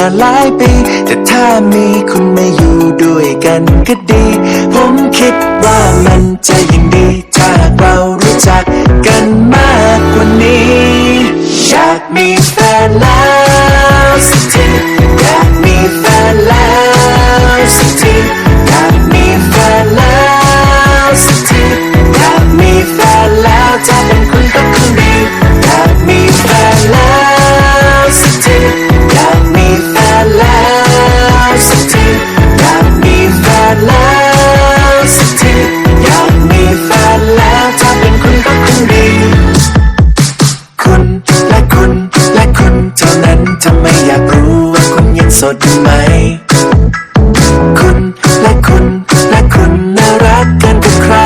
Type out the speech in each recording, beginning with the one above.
นานหลายปี แต่ถ้ามีคุณมาอยู่ด้วยกันก็ดี ผมคิดว่ามันจะยิ่งดีถ้า สดไหมคุณและคุณและคุณน่ารักกันกับใคร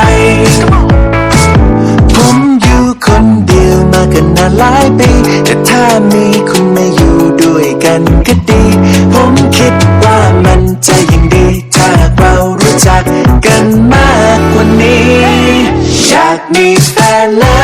ผมอยู่คนเดียวมากันนานหลายปีแต่ถ้ามีคุณมาอยู่ด้วยกันก็ดี ผมคิดว่ามันจะยิ่งดี ถ้าเรารู้จักกันมากกว่านี้ อยากมีแฟนแล้ว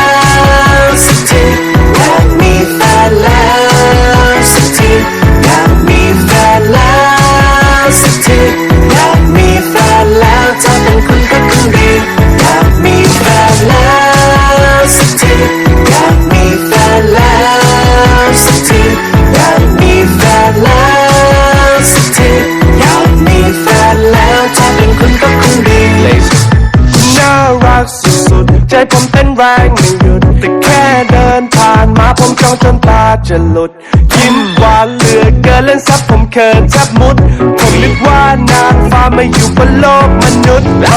จ้องจนตาจะหลุดยิ้มหวานเหลือเกินเล่นซับผมเขินแทบมุด ผมนึกว่านางฟ้ามาอยู่บนโลกมนุษย์และ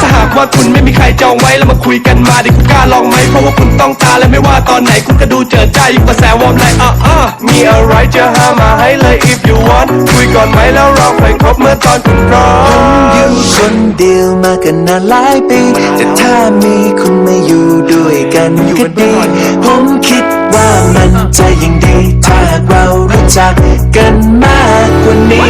ถ้าหากว่าคุณไม่มีใครจองไว้แล้วมาคุยกันมาดิคุณกล้าลองไหมเพราะว่าคุณต้องตาและไม่ว่าตอนไหนคุณก็ดูเจอใจอยู่กระแสวอร์มไลน์อะอะมีอะไรจะหามาให้เลย if you want คุยก่อนไหมแล้วเราค่อยคบเมื่อตอนคุณพร้อผมมอยู่คนเดียวมากันนานหลายปีแต่ถ้ามีคุณมาอยู่ด้วยกันก็ดีผม จากกันมากกว่านี้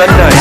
Sunday.